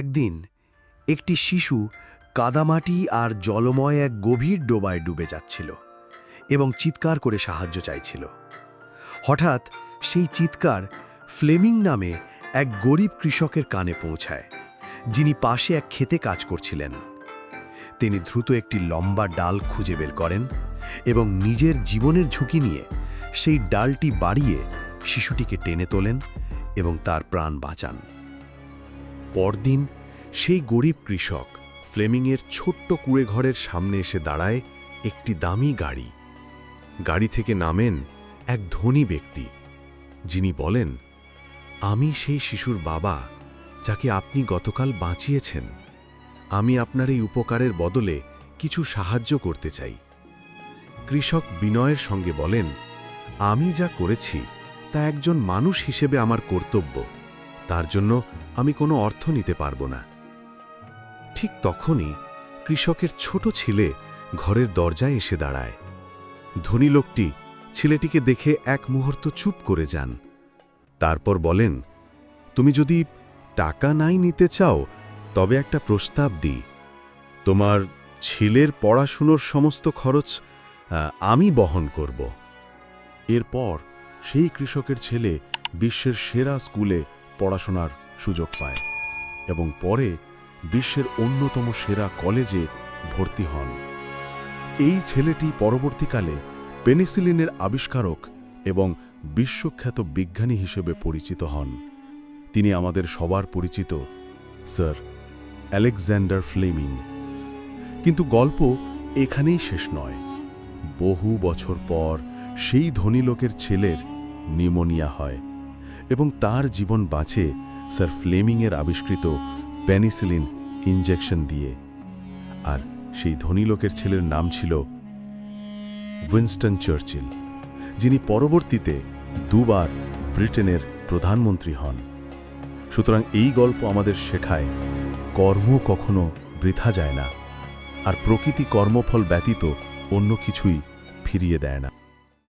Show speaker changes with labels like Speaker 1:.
Speaker 1: একদিন একটি শিশু কাদামাটি আর জলময় এক গভীর ডোবায় ডুবে যাচ্ছিল এবং চিৎকার করে সাহায্য চাইছিল। হঠাৎ সেই চিৎকার ফ্লেমিং নামে এক গরিব কৃষকের কানে পৌঁছায়, যিনি পাশে এক খেতে কাজ করছিলেন। তিনি দ্রুত একটি লম্বা ডাল খুঁজে বের করেন এবং নিজের জীবনের ঝুঁকি নিয়ে সেই ডালটি বাড়িয়ে শিশুটিকে টেনে তোলেন এবং তার প্রাণ বাঁচান। পরদিন সেই গরিব কৃষক ফ্লেমিংয়ের ছোট্ট কুড়েঘরের সামনে এসে দাঁড়ায় একটি দামি গাড়ি। গাড়ি থেকে নামেন এক ধনী ব্যক্তি। যিনি বলেন, আমি সেই শিশুর বাবা যাকে আপনি গতকাল বাঁচিয়েছেন। আমি আপনার এই উপকারের বদলে কিছু সাহায্য করতে চাই। কৃষক বিনয়ের সঙ্গে বলেন, আমি যা করেছি তা একজন মানুষ হিসেবে আমার কর্তব্য। তার জন্য আমি কোনো অর্থ নিতে পারব না। ঠিক তখনই কৃষকের ছোট ছেলে ঘরের দরজায় এসে দাঁড়ায়। ধনী লোকটি ছেলেটিকে দেখে এক মুহূর্ত চুপ করে যান। তারপর বলেন, তুমি যদি টাকা নাই নিতে চাও, তবে একটা প্রস্তাব দিই। তোমার ছেলের পড়াশুনোর সমস্ত খরচ আমি বহন করব।
Speaker 2: এরপর সেই কৃষকের ছেলে বিশ্বের সেরা স্কুলে পড়াশোনার সুযোগ পায় এবং পরে বিশ্বের অন্যতম সেরা কলেজে ভর্তি হন। এই ছেলেটি পরবর্তীকালে পেনিসিলিনের আবিষ্কারক এবং বিশ্বখ্যাত বিজ্ঞানী হিসেবে পরিচিত হন। তিনি আমাদের সবার পরিচিত, স্যার আলেকজান্ডার ফ্লেমিং। কিন্তু গল্প এখানেই শেষ নয়। বহু বছর পর সেই ধনী লোকের ছেলের নিউমোনিয়া হয়। এবং তার জীবন বাঁচে স্যার ফ্লেমিংয়ের আবিষ্কৃত পেনিসিলিন ইনজেকশন দিয়ে। আর সেই ধনী লোকের ছেলের নাম ছিল উইনস্টন চার্চিল, যিনি পরবর্তীতে দুবার ব্রিটেনের প্রধানমন্ত্রী হন। সুতরাং এই গল্প আমাদের শেখায়, কর্ম কখনো বৃথা যায় না, আর প্রকৃতি কর্মফল ব্যতীত অন্য কিছুই ফিরিয়ে দেয় না।